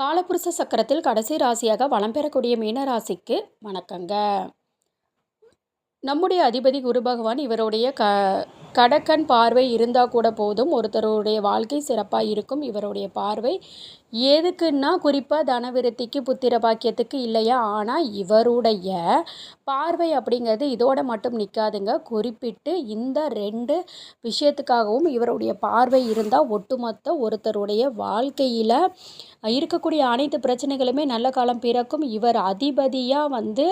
காலபுருஷ சக்கரத்தில் கடைசி ராசியாக வலம் பெறக்கூடிய மீன ராசிக்கு வணக்கங்க. நம்முடைய அதிபதி குரு பகவான் இவருடைய க கடக்கன் பார்வை இருந்தால் கூட போதும். ஒருத்தருடைய வாழ்க்கை சிறப்பாக இருக்கும். இவருடைய பார்வை எதுக்குன்னா குறிப்பாக தனவிருத்திக்கு புத்திர பாக்கியத்துக்கு இல்லையா? ஆனால் இவருடைய பார்வை அப்படிங்கிறது இதோட மட்டும் நிற்காதுங்க குறிப்பிட்டு இந்த ரெண்டு விஷயத்துக்காகவும் இவருடைய பார்வை இருந்தால் ஒட்டுமொத்த ஒருத்தருடைய வாழ்க்கையில் இருக்கக்கூடிய அனைத்து பிரச்சனைகளுமே நல்ல காலம் பிறக்கும். இவர் அதிபதியாக வந்து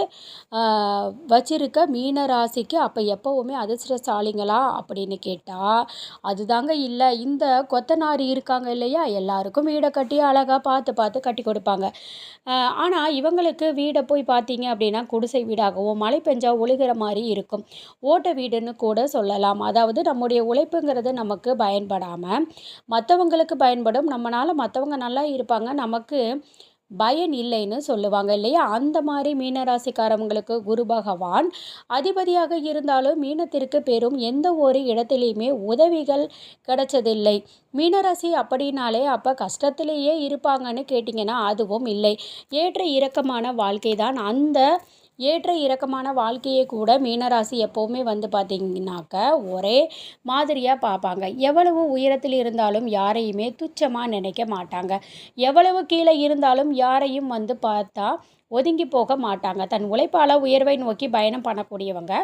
வச்சிருக்க மீன ராசிக்கு அப்போ எப்போவுமே அதிர்ஷ்டசாலிங்களா அப்படின்னு கேட்டால் அதுதாங்க இல்லை. இந்த கொத்தனாரி இருக்காங்க இல்லையா? எல்லாருக்கும் வீடை கட்டி அழகாக பார்த்து பார்த்து கட்டி கொடுப்பாங்க. ஆனால் இவங்களுக்கு வீடை போய் பார்த்தீங்க அப்படின்னா குடிசை வீடாகவும் மழை பெஞ்சால் ஒழுகிற மாதிரி இருக்கும். ஓட்ட வீடுன்னு கூட சொல்லலாம். அதாவது நம்முடைய உழைப்புங்கிறது நமக்கு பயன்படாமல் மற்றவங்களுக்கு பயன்படும். நம்மளால் மற்றவங்க நல்லா இருப்பாங்க. நமக்கு பயன் இல்லைன்னு சொல்லுவாங்க இல்லையா? அந்த மாதிரி மீனராசிக்காரவங்களுக்கு குரு பகவான் அதிபதியாக இருந்தாலும் மீனத்திற்கு பெரும் எந்த ஒரு இடத்துலையுமே உதவிகள் கிடைச்சதில்லை. மீனராசி அப்படின்னாலே அப்போ கஷ்டத்திலேயே இருப்பாங்கன்னு கேட்டிங்கன்னா அதுவும் இல்லை. ஏற்ற இறக்கமான வாழ்க்கை தான் அந்த ஏற்ற இறக்கமான வாழ்க்கையை கூட மீனராசி எப்போவுமே வந்து பார்த்திங்கனாக்க ஒரே மாதிரியாக பார்ப்பாங்க எவ்வளவு உயரத்தில் இருந்தாலும் யாரையுமே துச்சமாக நினைக்க மாட்டாங்க. எவ்வளவு கீழே இருந்தாலும் யாரையும் வந்து பார்த்தா ஒதுங்கி போக மாட்டாங்க. தன் உழைப்பால் உயர்வை நோக்கி பயணம் பண்ணக்கூடியவங்க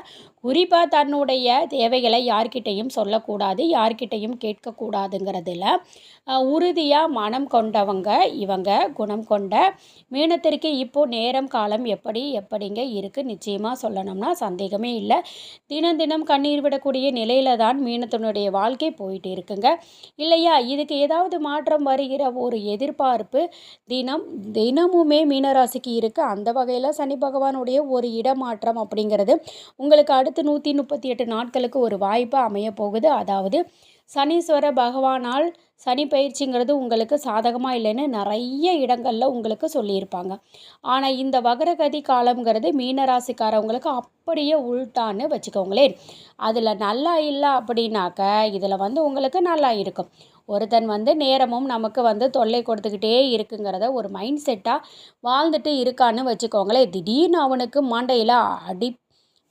குறிப்பாக தன்னுடைய தேவைகளை யார்கிட்டையும் சொல்லக்கூடாது யார்கிட்டையும் கேட்கக்கூடாதுங்கிறதுல உறுதியாக மனம் கொண்டவங்க இவங்க குணம் கொண்ட மீனத்திற்கு இப்போது நேரம் காலம் எப்படி எப்படிங்க இருக்குது நிச்சயமாக சொல்லணும்னா சந்தேகமே இல்லை. தினம் தினம் கண்ணீர் விடக்கூடிய நிலையில தான் மீனத்தினுடைய வாழ்க்கை போயிட்டு இருக்குங்க. இல்லையா? இதுக்கு ஏதாவது மாற்றம் வருகிற ஒரு எதிர்பார்ப்பு தினம் தினமுமே மீனராசிக்கு இருக்க? இருக்குது அந்த வகையில் சனி பகவானுடைய ஒரு இடமாற்றம் அப்படிங்கிறது உங்களுக்கு அடுத்து நூற்றி முப்பத்தி எட்டு நாட்களுக்கு ஒரு வாய்ப்பு அமைய போகுது. அதாவது சனீஸ்வர பகவானால் சனி பயிற்சிங்கிறது உங்களுக்கு சாதகமாக இல்லைன்னு நிறைய இடங்களில் உங்களுக்கு சொல்லியிருப்பாங்க. ஆனால் இந்த வகரகதி காலங்கிறது மீனராசிக்காரவங்களுக்கு அப்படியே உள்டான்னு வச்சுக்கோங்களேன். அதில் நல்லா இல்லை அப்படின்னாக்க இதில் வந்து உங்களுக்கு நல்லா இருக்கும். ஒருத்தன் வந்து நேரமும் நமக்கு வந்து தொல்லை கொடுத்துக்கிட்டே இருக்குங்கிறத ஒரு மைண்ட் செட்டாக வாழ்ந்துட்டு இருக்கான்னு வச்சுக்கோங்களேன். திடீர்னு அவனுக்கு மண்டையில் அடி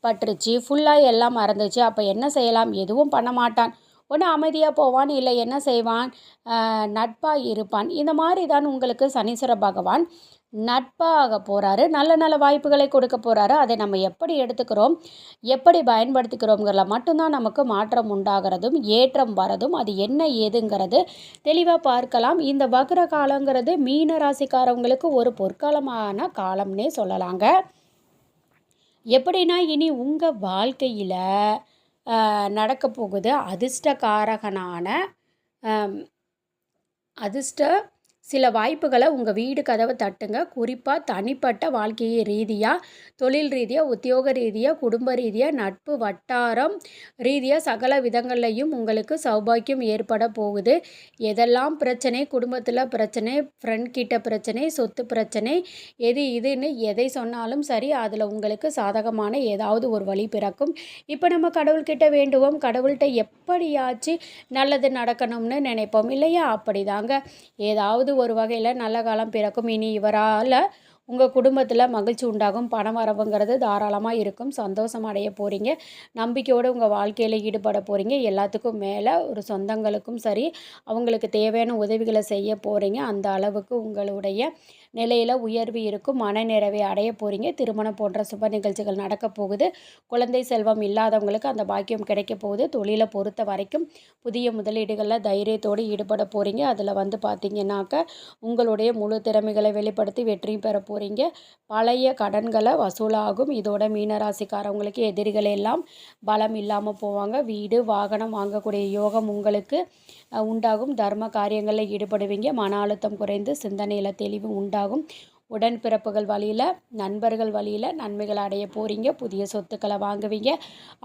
பட்டுருச்சு ஃபுல்லாக எல்லாம் மறந்துச்சு. அப்போ என்ன செய்யலாம்? எதுவும் பண்ண மாட்டான். ஒன்று அமைதியாக போவான் இல்லை என்ன செய்வான்? நட்பாக இருப்பான். இந்த மாதிரி தான் உங்களுக்கு சனீஸ்வர பகவான் நட்பாக போகிறாரு நல்ல நல்ல வாய்ப்புகளை கொடுக்க போகிறாரு அதை நம்ம எப்படி எடுத்துக்கிறோம் எப்படி பயன்படுத்திக்கிறோங்கிறத மட்டும்தான் நமக்கு மாற்றம் உண்டாகிறதும் ஏற்றம் வரதும் அது என்ன ஏதுங்கிறது தெளிவாக பார்க்கலாம். இந்த வக்ர காலங்கிறது மீன ராசிக்காரவங்களுக்கு ஒரு பொற்காலமான காலம்னே சொல்லலாங்க. எப்படின்னா இனி உங்கள் வாழ்க்கையில் நடக்க போகுது அதிர்ஷ்டகாரகனான அதிர்ஷ்ட சில வாய்ப்புகளை உங்கள் வீடு கதவை தட்டுங்க. குறிப்பாக தனிப்பட்ட வாழ்க்கையை ரீதியாக தொழில் ரீதியாக உத்தியோக ரீதியாக குடும்ப ரீதியாக நட்பு வட்டாரம் ரீதியாக சகல விதங்கள்லையும் உங்களுக்கு சௌபாக்கியம் ஏற்பட போகுது. எதெல்லாம் பிரச்சனை? குடும்பத்தில் பிரச்சனை ஃப்ரெண்ட் கிட்ட பிரச்சனை சொத்து பிரச்சனை எது இதுன்னு எதை சொன்னாலும் சரி அதில் உங்களுக்கு சாதகமான ஏதாவது ஒரு வழி பிறக்கும். இப்போ நம்ம கடவுள்கிட்ட வேண்டுவோம். கடவுள்கிட்ட எப்படியாச்சு நல்லது நடக்கணும்னு நினைப்போம் இல்லையா? அப்படி தாங்க ஏதாவது ஒரு வகையில் நல்ல காலம் பிறக்கும். இனி இவரால் உங்கள் குடும்பத்தில் மகிழ்ச்சி உண்டாகும். பணம் வரவுங்கிறது தாராளமாக இருக்கும். சந்தோஷம் அடைய போகிறீங்க நம்பிக்கையோடு உங்கள் வாழ்க்கையில் ஈடுபட போகிறீங்க எல்லாத்துக்கும் மேலே ஒரு சொந்தங்களுக்கும் சரி அவங்களுக்கு தேவையான உதவிகளை செய்ய போகிறீங்க அந்த அளவுக்கு உங்களுடைய நிலையில் உயர்வு இருக்கும். மனநிறைவை அடைய போகிறீங்க திருமணம் போன்ற சுப நிகழ்ச்சிகள் நடக்க போகுது. குழந்தை செல்வம் இல்லாதவங்களுக்கு அந்த பாக்கியம் கிடைக்க போகுது. தொழிலை பொறுத்த வரைக்கும் புதிய முதலீடுகளில் தைரியத்தோடு ஈடுபட போகிறீங்க அதில் வந்து பார்த்தீங்கன்னாக்க உங்களுடைய முழு திறமைகளை வெளிப்படுத்தி வெற்றியும் பெற போகிறீங்க பழைய கடன்களை வசூலாகும். இதோட மீனராசிக்காரவங்களுக்கு எதிரிகள் எல்லாம் பலம் இல்லாமல் போவாங்க. வீடு வாகனம் வாங்கக்கூடிய யோகம் உங்களுக்கு உண்டாகும். தர்ம காரியங்களில் ஈடுபடுவீங்க. மன அழுத்தம் குறைந்து சிந்தனையில் தெளிவு உண்டாகும். உண்டாகும். உடன்பிறப்புகள் வழியில் நண்பர்கள் வழியில் நன்மைகள் அடைய போகிறீங்க புதிய சொத்துக்களை வாங்குவீங்க.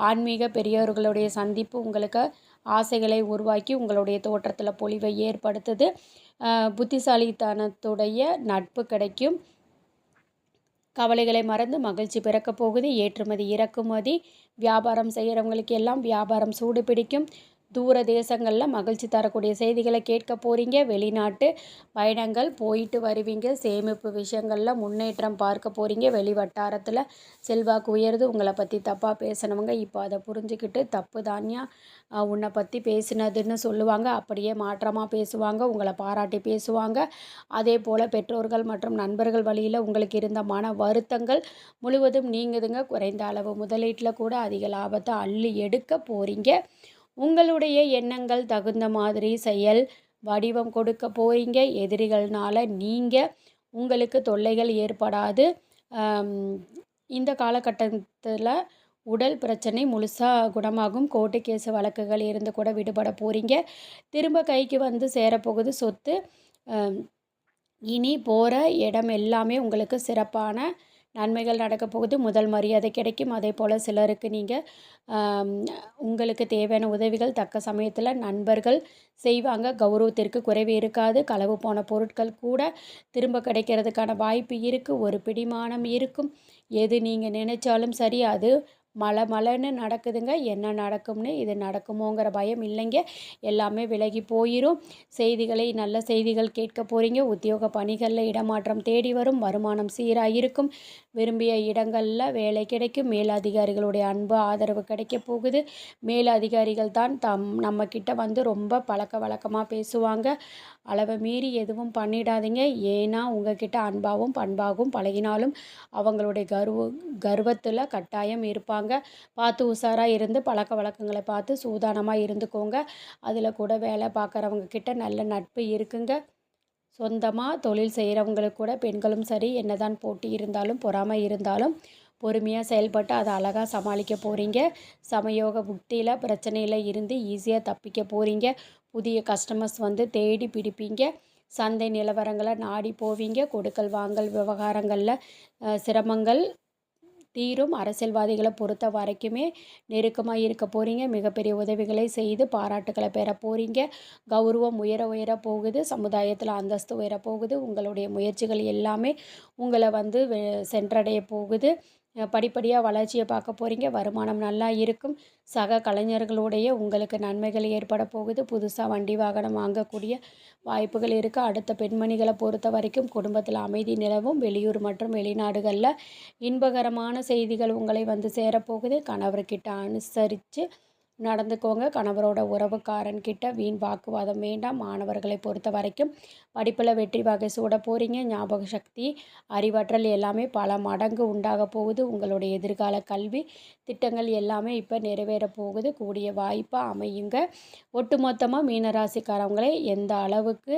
ஆன்மீக பெரியவர்களுடைய சந்திப்பு உங்களுக்கு ஆசைகளை உருவாக்கி உங்களுடைய தோற்றத்தில் பொலிவை ஏற்படுத்துது. புத்திசாலித்தனத்துடைய நட்பு கிடைக்கும். கவலைகளை மறந்து மகிழ்ச்சி பிறக்க போகுது. ஏற்றுமதி இறக்குமதி வியாபாரம் செய்கிறவங்களுக்கு எல்லாம் வியாபாரம் சூடு பிடிக்கும். தூர தேசங்களில் மகிழ்ச்சி தரக்கூடிய செய்திகளை கேட்க போகிறீங்க வெளிநாட்டு பயணங்கள் போயிட்டு வருவீங்க. சேமிப்பு விஷயங்களில் முன்னேற்றம் பார்க்க போகிறீங்க வெளி வட்டாரத்தில் செல்வாக்கு உயருது. உங்களை பற்றி தப்பாக பேசினவங்க இப்போ அதை புரிஞ்சுக்கிட்டு தப்பு தானியா உன்னை பற்றி பேசினதுன்னு சொல்லுவாங்க. அப்படியே மாற்றமாக பேசுவாங்க. உங்களை பாராட்டி பேசுவாங்க. அதே போல் பெற்றோர்கள் மற்றும் நண்பர்கள் வழியில் உங்களுக்கு இருந்த மன வருத்தங்கள் முழுவதும் நீங்குதுங்க. குறைந்த அளவு முதலீட்டில் கூட அதிக லாபத்தை அள்ளி எடுக்க போகிறீங்க உங்களுடைய எண்ணங்கள் தகுந்த மாதிரி செயல் வடிவம் கொடுக்க போகிறீங்க எதிரிகள்னால் நீங்கள் உங்களுக்கு தொல்லைகள் ஏற்படாது. இந்த காலகட்டத்தில் உடல் பிரச்சனை முழுசாக குணமாகும். கோர்ட்டு கேஸ் வழக்குகள் இருந்து கூட விடுபட போகிறீங்க திரும்ப கைக்கு வந்து சேரப்போகுது சொத்து. இனி போகிற இடம் எல்லாமே உங்களுக்கு சிறப்பான நன்மைகள் நடக்க போகுது. முதல் மரியாதை கிடைக்கும். அதே போல் சிலருக்கு நீங்கள் உங்களுக்கு தேவையான உதவிகள் தக்க சமயத்தில் நண்பர்கள் செய்வாங்க. கௌரவத்திற்கு குறைவு இருக்காது. களவு போன பொருட்கள் கூட திரும்ப கிடைக்கிறதுக்கான வாய்ப்பு இருக்குது ஒரு பிடிமானம் இருக்கும். எது நீங்கள் நினைச்சாலும் சரி அது மழை மலைன்னு நடக்குதுங்க. என்ன நடக்கும்னு இது நடக்குமோங்கிற பயம் இல்லைங்க. எல்லாமே விலகி போயிடும் செய்திகளை நல்ல செய்திகள் கேட்க போகிறீங்க உத்தியோக பணிகளில் இடமாற்றம் தேடி வரும். வருமானம் சீராக இருக்கும் விரும்பிய இடங்களில் வேலை கிடைக்கும். மேலதிகாரிகளுடைய அன்பு ஆதரவு கிடைக்க போகுது. மேலதிகாரிகள் தான் தம் நம்மக்கிட்ட வந்து ரொம்ப பழக்க வழக்கமாக பேசுவாங்க. அளவை மீறி எதுவும் பண்ணிடாதீங்க. ஏன்னா உங்ககிட்ட அன்பாகவும் பண்பாகவும் பழகினாலும் அவங்களுடைய கர்வ கர்வத்தில் கட்டாயம் இருப்பாங்க. பார்த்து உஷாராக இருந்து பழக்க வழக்கங்களை பார்த்து சூதானமாக இருந்துக்கோங்க. அதில் கூட வேலை பார்க்குறவங்க கிட்ட நல்ல நட்பு இருக்குங்க. சொந்தமாக தொழில் செய்கிறவங்களுக்கு கூட பெண்களும் சரி என்னதான் போட்டி இருந்தாலும் பொறாமை இருந்தாலும் பொறுமையாக செயல்பட்டு அதை அழகாக சமாளிக்க போகிறீங்க சமயோக புக்தியில் பிரச்சனையில் இருந்து ஈஸியாக தப்பிக்க போகிறீங்க புதிய கஸ்டமர்ஸ் வந்து தேடி பிடிப்பீங்க. சந்தை நிலவரங்களை நாடி போவீங்க. கொடுக்கல் வாங்கல் விவகாரங்களில் சிரமங்கள் தீரும். அரசியல்வாதிகளை பொறுத்த வரைக்குமே நெருக்கமாக இருக்க போகிறீங்க மிகப்பெரிய உதவிகளை செய்து பாராட்டுகளை பெற போகிறீங்க கௌரவம் உயர உயர போகுது. சமுதாயத்தில் அந்தஸ்து உயர போகுது. உங்களுடைய முயற்சிகள் எல்லாமே உங்களை வந்து சென்றடைய போகுது. படிப்படியாக வளர்ச்சியை பார்க்க போகிறீங்க வருமானம் நல்லா இருக்கும். சக கலைஞர்களுடைய உங்களுக்கு நன்மைகள் ஏற்பட போகுது. புதுசாக வண்டி வாகனம் வாங்கக்கூடிய வாய்ப்புகள் இருக்குது அடுத்த பெண்மணிகளை பொறுத்த வரைக்கும் குடும்பத்தில் அமைதி நிலவும். வெளியூர் மற்றும் வெளிநாடுகளில் இன்பகரமான செய்திகள் உங்களை வந்து சேரப்போகுது கணவர்கிட்ட அனுசரித்து நடந்துக்கோங்க. கணவரோட உறவுக்காரன்கிட்ட வீண் வாக்குவாதம் வேண்டாம். மாணவர்களை பொறுத்த வரைக்கும் படிப்பில் வெற்றி வகை சூட போகிறீங்க ஞாபக சக்தி அறிவாற்றல் எல்லாமே பல மடங்கு உண்டாக போகுது. உங்களுடைய எதிர்கால கல்வி திட்டங்கள் எல்லாமே இப்போ நிறைவேற போகுது. கூடிய வாய்ப்பாக அமையுங்க. ஒட்டுமொத்தமாக மீனராசிக்காரவங்களே எந்த அளவுக்கு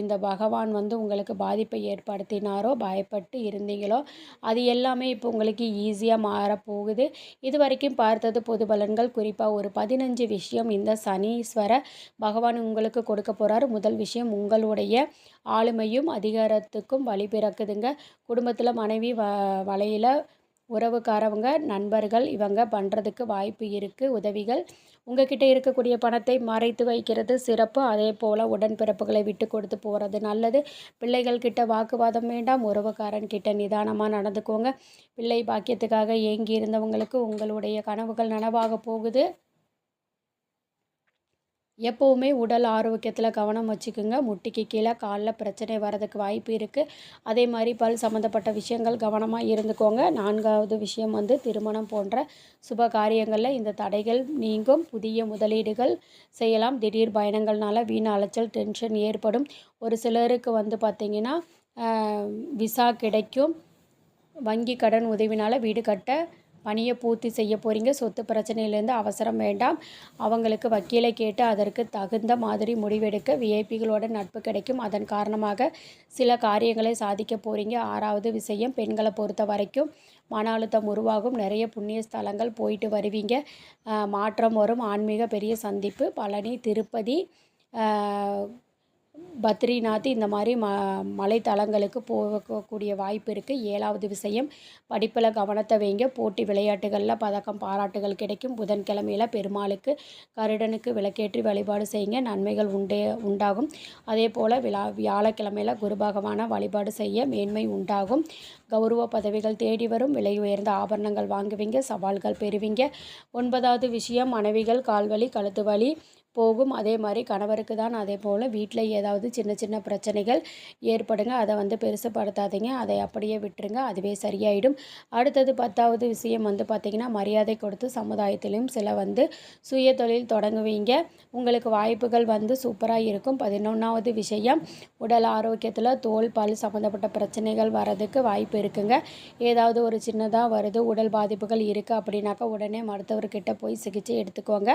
இந்த பகவான் வந்து உங்களுக்கு பாதிப்பை ஏற்படுத்தினாரோ பயப்பட்டு இருந்தீங்களோ அது எல்லாமே இப்போ உங்களுக்கு ஈஸியாக மாறப்போகுது இது வரைக்கும் பார்த்தது பொது பலன்கள். குறிப்பாக ஒரு பதினஞ்சு விஷயம் இந்த சனீஸ்வர பகவான் உங்களுக்கு கொடுக்க போகிறார் முதல் விஷயம் உங்களுடைய ஆளுமையும் அதிகாரத்துக்கும் வழி பிறக்குதுங்க. குடும்பத்தில் மனைவி வ வலையில் உறவுக்காரவங்க நண்பர்கள் இவங்க பண்ணுறதுக்கு வாய்ப்பு இருக்குது உதவிகள். உங்ககிட்ட இருக்கக்கூடிய பணத்தை மறைத்து வைக்கிறது சிறப்பு. அதே போல் உடன்பிறப்புகளை விட்டு கொடுத்து போகிறது நல்லது. பிள்ளைகள் கிட்ட வாக்குவாதம் வேண்டாம். உறவுக்காரன் கிட்ட நிதானமாக நடந்துக்கோங்க. பிள்ளை பாக்கியத்துக்காக ஏங்கி இருந்தவங்களுக்கு உங்களுடைய கனவுகள் நனவாக போகுது. எப்போவுமே உடல் ஆரோக்கியத்தில் கவனம் வச்சுக்கோங்க. முட்டிக்கு கீழே காலில் பிரச்சனை வர்றதுக்கு வாய்ப்பு இருக்குது அதே மாதிரி பல் சம்மந்தப்பட்ட விஷயங்கள் கவனமாக இருந்துக்கோங்க. நான்காவது விஷயம் வந்து திருமணம் போன்ற சுப காரியங்களில் இந்த தடைகள் நீங்கும். புதிய முதலீடுகள் செய்யலாம். திடீர் பயணங்கள்னால வீண் அலைச்சல் டென்ஷன் ஏற்படும். ஒரு சிலருக்கு வந்து பார்த்திங்கன்னா விசா கிடைக்கும். வங்கி கடன் உதவினால் வீடு கட்ட பணியை பூர்த்தி செய்ய போகிறீங்க சொத்து பிரச்சனையிலேருந்து அவசரம் வேண்டாம். அவங்களுக்கு வக்கீலை கேட்டு அதற்கு தகுந்த மாதிரி முடிவெடுக்க விஐபிகளோட நட்பு கிடைக்கும். அதன் காரணமாக சில காரியங்களை சாதிக்க போகிறீங்க ஆறாவது விஷயம் பெண்களை பொறுத்த வரைக்கும் மன அழுத்தம் உருவாகும். நிறைய புண்ணிய ஸ்தலங்கள் போயிட்டு வருவீங்க. மாற்றம் வரும். ஆன்மீக பெரிய சந்திப்பு பழனி திருப்பதி பத்ரிநாத் இந்த மாதிரி ம மலைத்தலங்களுக்கு போகக்கூடிய வாய்ப்பு இருக்குது ஏழாவது விஷயம் படிப்பில் கவனத்தை வைங்க. போட்டி விளையாட்டுகளில் பதக்கம் பாராட்டுகள் கிடைக்கும். புதன்கிழமையில் பெருமாளுக்கு கருடனுக்கு விளக்கேற்றி வழிபாடு செய்யுங்க நன்மைகள் உண்டே உண்டாகும். அதே போல் விழா வியாழக்கிழமையில் குரு பகவானை வழிபாடு செய்ய மேன்மை உண்டாகும். கௌரவ பதவிகள் தேடி வரும். விலை உயர்ந்த ஆபரணங்கள் வாங்குவீங்க. சவால்கள் பெறுவீங்க. ஒன்பதாவது விஷயம் மனைவிகள் கால்வலி கழுத்து வலி போகும். அதே மாதிரி கணவருக்கு தான் அதே போல் வீட்டில் ஏதாவது சின்ன சின்ன பிரச்சனைகள் ஏற்படுங்க. அதை வந்து பெருசுப்படுத்தாதீங்க அதை அப்படியே விட்டுருங்க. அதுவே சரியாயிடும். அடுத்தது பத்தாவது விஷயம் வந்து பார்த்திங்கன்னா மரியாதை கொடுத்து சமுதாயத்திலையும் சில வந்து சுய தொழில் தொடங்குவீங்க. உங்களுக்கு வாய்ப்புகள் வந்து சூப்பராக இருக்கும். பதினொன்றாவது விஷயம் உடல் ஆரோக்கியத்தில் தோல் பல் சம்மந்தப்பட்ட பிரச்சனைகள் வரதுக்கு வாய்ப்பு இருக்குங்க. ஏதாவது ஒரு சின்னதாக வருது உடல் பாதிப்புகள் இருக்குது அப்படின்னாக்கா உடனே மருத்துவர்கிட்ட போய் சிகிச்சை எடுத்துக்கோங்க.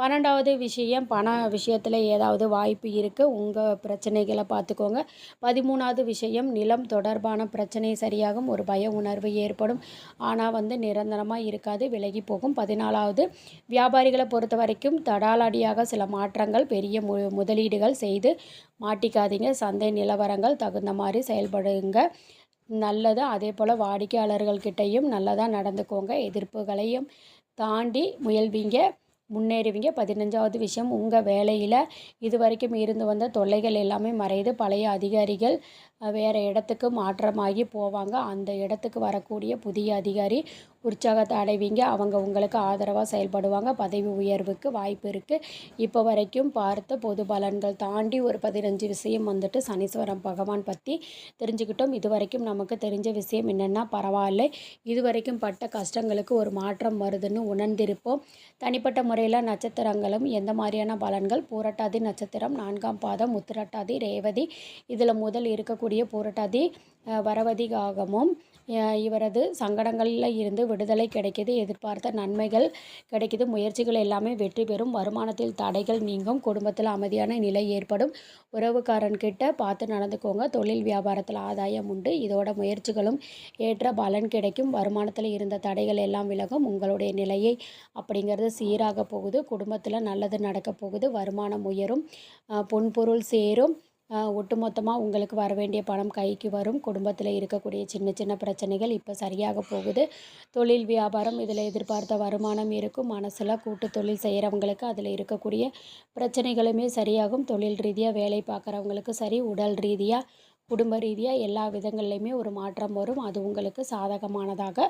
பன்னெண்டாவது விஷயம் பண விஷயத்தில் ஏதாவது வாய்ப்பு இருக்குது உங்கள் பிரச்சனைகளை பார்த்துக்கோங்க. பதிமூணாவது விஷயம் நிலம் தொடர்பான பிரச்சனை சரியாகும் ஒரு பய உணர்வு ஏற்படும். ஆனால் வந்து நிரந்தரமாக இருக்காது விலகி போகும். பதினாலாவது வியாபாரிகளை பொறுத்த வரைக்கும் தடாலடியாக சில மாற்றங்கள் பெரிய மு முதலீடுகள் செய்து மாட்டிக்காதீங்க. சந்தை நிலவரங்கள் தகுந்த மாதிரி செயல்படுங்க. நல்லது அதே போல் வாடிக்கையாளர்கள்கிட்டையும் நல்லதாக நடந்துக்கோங்க. எதிர்ப்புகளையும் தாண்டி முயல்வீங்க. முன்னேறுவீங்க. பதினஞ்சாவது விஷயம் உங்கள் வேலையில் இது வரைக்கும் இருந்து வந்த தொல்லைகள் எல்லாமே மறையுது. பழைய அதிகாரிகள் வேறு இடத்துக்கு மாற்றமாகி போவாங்க. அந்த இடத்துக்கு வரக்கூடிய புதிய அதிகாரி உற்சாகத்தை அடைவீங்க. அவங்க உங்களுக்கு ஆதரவாக செயல்படுவாங்க. பதவி உயர்வுக்கு வாய்ப்பு இருக்குது இப்போ வரைக்கும் பார்த்த பொது பலன்கள் தாண்டி ஒரு பதினஞ்சு விஷயம் வந்துட்டு சனீஸ்வரம் பகவான் பற்றி தெரிஞ்சுக்கிட்டோம். இது வரைக்கும் நமக்கு தெரிஞ்ச விஷயம் என்னென்னா பரவாயில்ல. இது வரைக்கும் பட்ட கஷ்டங்களுக்கு ஒரு மாற்றம் வருதுன்னு உணர்ந்திருப்போம். தனிப்பட்ட முறையில் நட்சத்திரங்களும் எந்த மாதிரியான பலன்கள்? பூரட்டாதி நட்சத்திரம் நான்காம் பாதம் உத்திரட்டாதி ரேவதி. இதில் முதல் இருக்கக்கூடிய பூரட்டாதி வரவதிகாகமும் இவரது சங்கடங்களில் இருந்து விடுதலை கிடைக்கிது எதிர்பார்த்த நன்மைகள் கிடைக்கிது முயற்சிகள் எல்லாமே வெற்றி பெறும் வருமானத்தில் தடைகள் நீங்கும் குடும்பத்தில் அமைதியான நிலை ஏற்படும். உறவுக்காரன்கிட்ட பார்த்து நடந்துக்கோங்க தொழில் வியாபாரத்தில் ஆதாயம் உண்டு இதோட முயற்சிகளும் ஏற்ற பலன் கிடைக்கும் வருமானத்தில் இருந்த தடைகள் எல்லாம் விலகும் உங்களுடைய நிலையை அப்படிங்கிறது சீராக போகுது குடும்பத்தில் நல்லது நடக்க போகுது வருமானம் உயரும் பொன்பொருள் சேரும் ஒட்டுமொத்தமாக உங்களுக்கு வர வேண்டிய பணம் கைக்கு வரும். குடும்பத்தில் இருக்கக்கூடிய சின்ன சின்ன பிரச்சனைகள் இப்போ சரியாக போகுது. தொழில் வியாபாரம் இதில் எதிர்பார்த்த வருமானம் இருக்கும். மனசில் கூட்டு தொழில் செய்கிறவங்களுக்கு அதில் இருக்கக்கூடிய பிரச்சனைகளுமே சரியாகும். தொழில் ரீதியாக வேலை பார்க்குறவங்களுக்கு சரி உடல் ரீதியாக குடும்ப ரீதியாக எல்லா விதங்கள்லையுமே ஒரு மாற்றம் வரும். அது உங்களுக்கு சாதகமானதாக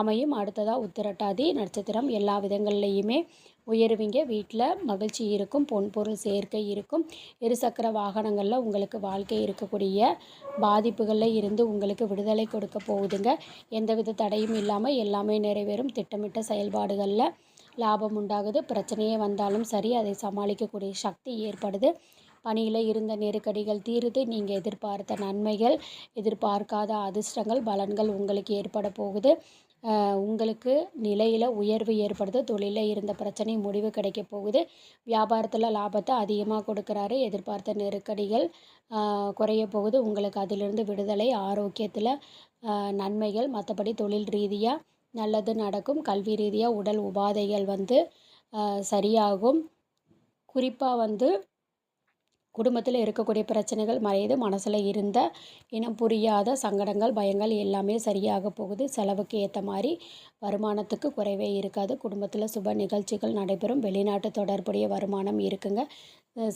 அமையும். அடுத்ததாக உத்திரட்டாதி நட்சத்திரம் எல்லா விதங்கள்லையுமே உயருவீங்க. வீட்டில் மகிழ்ச்சி இருக்கும். பொன் பொருள் சேர்க்கை இருக்கும். இருசக்கர வாகனங்களில் உங்களுக்கு வாழ்க்கை இருக்கக்கூடிய பாதிப்புகளில் இருந்து உங்களுக்கு விடுதலை கொடுக்க போகுதுங்க. எந்தவித தடையும் இல்லாமல் எல்லாமே நிறைவேறும். திட்டமிட்ட செயல்பாடுகளில் லாபம் உண்டாகுது. பிரச்சனையே வந்தாலும் சரி அதை சமாளிக்கக்கூடிய சக்தி ஏற்படுது. பணியில் இருந்த நெருக்கடிகள் தீருது நீங்கள் எதிர்பார்த்த நன்மைகள் எதிர்பார்க்காத அதிர்ஷ்டங்கள் பலன்கள் உங்களுக்கு ஏற்பட போகுது. உங்களுக்கு நிலையில் உயர்வு ஏற்படுது. தொழிலில் இருந்த பிரச்சனை முடிவு கிடைக்க போகுது. வியாபாரத்தில் லாபத்தை அதிகமாக கொடுக்குறாரு. எதிர்பார்த்த நெருக்கடிகள் குறைய போகுது. உங்களுக்கு அதிலிருந்து விடுதலை ஆரோக்கியத்தில் நன்மைகள் மற்றபடி தொழில் ரீதியாக நல்லது நடக்கும். கல்வி ரீதியாக உடல் உபாதைகள் வந்து சரியாகும். குறிப்பாக வந்து குடும்பத்தில் இருக்கக்கூடிய பிரச்சனைகள் மறையுது. மனசில் இருந்த இனம் புரியாத சங்கடங்கள் பயங்கள் எல்லாமே சரியாக போகுது. செலவுக்கு ஏற்ற மாதிரி வருமானத்துக்கு குறைவே இருக்காது. குடும்பத்தில் சுப நிகழ்ச்சிகள் நடைபெறும். வெளிநாட்டு தொடர்புடைய வருமானம் இருக்குங்க.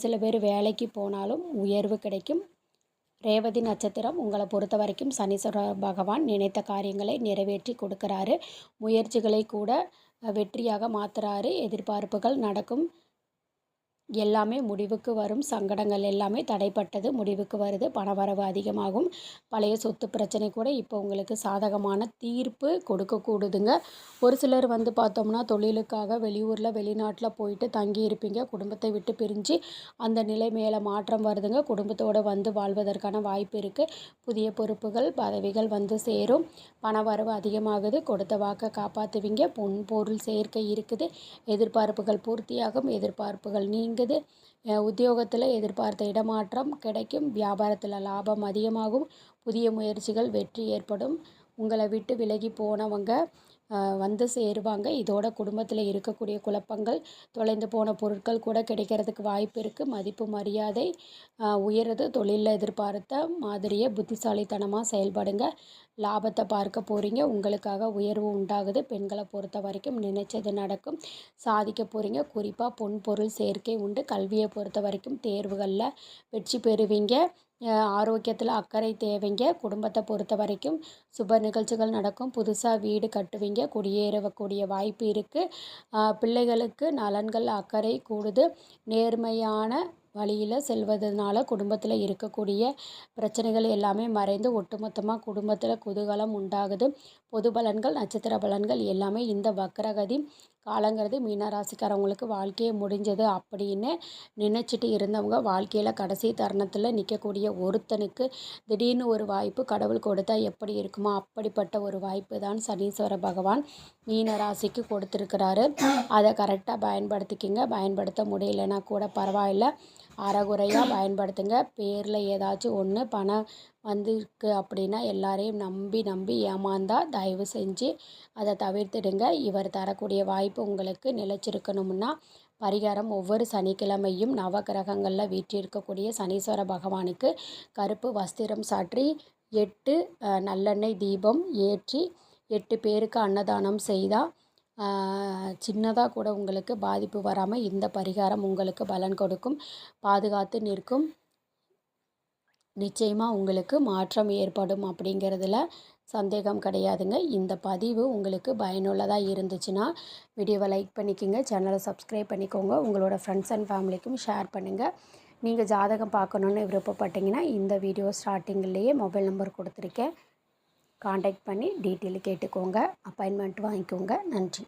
சில பேர் வேலைக்கு போனாலும் உயர்வு கிடைக்கும். ரேவதி நட்சத்திரம் உங்களை பொறுத்த வரைக்கும் சனீஸ்வர பகவான் நினைத்த காரியங்களை நிறைவேற்றி கொடுக்குறாரு. முயற்சிகளை கூட வெற்றியாக மாற்றுறாரு எதிர்பார்ப்புகள் நடக்கும். எல்லாமே முடிவுக்கு வரும். சங்கடங்கள் எல்லாமே தடைப்பட்டது முடிவுக்கு வருது. பணவரவு அதிகமாகும். பழைய சொத்து பிரச்சனை கூட இப்போ உங்களுக்கு சாதகமான தீர்ப்பு கொடுக்கக்கூடுதுங்க. ஒரு சிலர் வந்து பார்த்தோம்னா தொழிலுக்காக வெளியூரில் வெளிநாட்டில் போயிட்டு தங்கி இருப்பீங்க. குடும்பத்தை விட்டு பிரிஞ்சு அந்த நிலை மேலே மாற்றம் வருதுங்க. குடும்பத்தோடு வந்து வாழ்வதற்கான வாய்ப்பு இருக்குது புதிய பொறுப்புகள் பதவிகள் வந்து சேரும். பணவரவு அதிகமாகுது. கொடுத்த வாக்கை காப்பாற்றுவீங்க பொன் பொருள் சேர்க்கை இருக்குது. எதிர்பார்ப்புகள் பூர்த்தியாகும். எதிர்பார்ப்புகள் நீங்கள் இருக்குது உத்தியோகத்தில் எதிர்பார்த்த இடமாற்றம் கிடைக்கும். வியாபாரத்தில் லாபம் அதிகமாகும். புதிய முயற்சிகள் வெற்றி ஏற்படும். உங்களை விட்டு விலகி போனவங்க வந்து சேருவாங்க. இதோட குடும்பத்தில் இருக்கக்கூடிய குழப்பங்கள் தொலைந்து போன பொருட்கள் கூட கிடைக்கிறதுக்கு வாய்ப்பு இருக்குது மதிப்பு மரியாதை உயருது. தொழிலில் எதிர்பார்த்த மாதிரியே புத்திசாலித்தனமாக செயல்படுங்க. லாபத்தை பார்க்க போகிறீங்க உங்களுக்காக உயர்வு உண்டாகுது. பெண்களை பொறுத்த வரைக்கும் நினைச்சது நடக்கும். சாதிக்க போகிறீங்க குறிப்பாக பொன் பொருள் சேர்க்கை உண்டு. கல்வியை பொறுத்த வரைக்கும் தேர்வுகளில் வெற்றி பெறுவீங்க. ஆரோக்கியத்தில் அக்கறை தேவைங்க. குடும்பத்தை பொறுத்த வரைக்கும் சுப நிகழ்ச்சிகள் நடக்கும். புதுசாக வீடு கட்டுவீங்க. குடியேறக்கூடிய வாய்ப்பு இருக்குது பிள்ளைகளுக்கு நலன்கள் அக்கறை கூடுது. நேர்மையான வழியில் செல்வதனால குடும்பத்தில் இருக்கக்கூடிய பிரச்சனைகள் எல்லாமே மறைந்து ஒட்டுமொத்தமாக குடும்பத்தில் குதூகலம் உண்டாகுது. பொது பலன்கள் நட்சத்திர பலன்கள் எல்லாமே இந்த வக்ரகதி காலங்கிறது மீனராசிக்காரவங்களுக்கு வாழ்க்கையே முடிஞ்சது அப்படின்னு நினச்சிட்டு இருந்தவங்க வாழ்க்கையில் கடைசி தருணத்தில் நிற்கக்கூடிய ஒருத்தனுக்கு திடீர்னு ஒரு வாய்ப்பு கடவுள் கொடுத்தா எப்படி இருக்குமோ அப்படிப்பட்ட ஒரு வாய்ப்பு தான் சனீஸ்வர பகவான் மீனராசிக்கு கொடுத்துருக்கிறாரு. அதை கரெக்டாக பயன்படுத்திக்கிங்க. பயன்படுத்த முடியலன்னா கூட பரவாயில்ல. அறகுறையாக பயன்படுத்துங்க. பேரில் ஏதாச்சும் ஒன்று பணம் வந்திருக்கு அப்படின்னா எல்லாரையும் நம்பி நம்பி ஏமாந்தால் தயவு செஞ்சு அதை தவிர்த்துடுங்க. இவர் தரக்கூடிய வாய்ப்பு உங்களுக்கு நிலைச்சிருக்கணும்னா பரிகாரம் ஒவ்வொரு சனிக்கிழமையும் நவகிரகங்களில் வீற்றிருக்கக்கூடிய சனீஸ்வர பகவானுக்கு கருப்பு வஸ்திரம் சாற்றி எட்டு நல்லெண்ணெய் தீபம் ஏற்றி எட்டு பேருக்கு அன்னதானம் செய்தால் சின்னதாக கூட உங்களுக்கு பாதிப்பு வராமல் இந்த பரிகாரம் உங்களுக்கு பலன் கொடுக்கும். பாதுகாத்து நிற்கும். நிச்சயமாக உங்களுக்கு மாற்றம் ஏற்படும் அப்படிங்கிறதுல சந்தேகம் கிடையாதுங்க. இந்த பதிவு உங்களுக்கு பயனுள்ளதாக இருந்துச்சுன்னா வீடியோவை லைக் பண்ணிக்கோங்க சேனலை சப்ஸ்கிரைப் பண்ணிக்கோங்க உங்களோட ஃப்ரெண்ட்ஸ் அண்ட் ஃபேமிலிக்கும் ஷேர் பண்ணுங்கள் நீங்கள் ஜாதகம் பார்க்கணுன்னு விருப்பப்பட்டீங்கன்னா இந்த வீடியோ ஸ்டார்டிங்லேயே மொபைல் நம்பர் கொடுத்துருக்கேன். காண்டாக்ட் பண்ணி டீட்டெயில் கேட்டுக்கோங்க அப்பாயின்மெண்ட் வாங்கிக்கோங்க. நன்றி.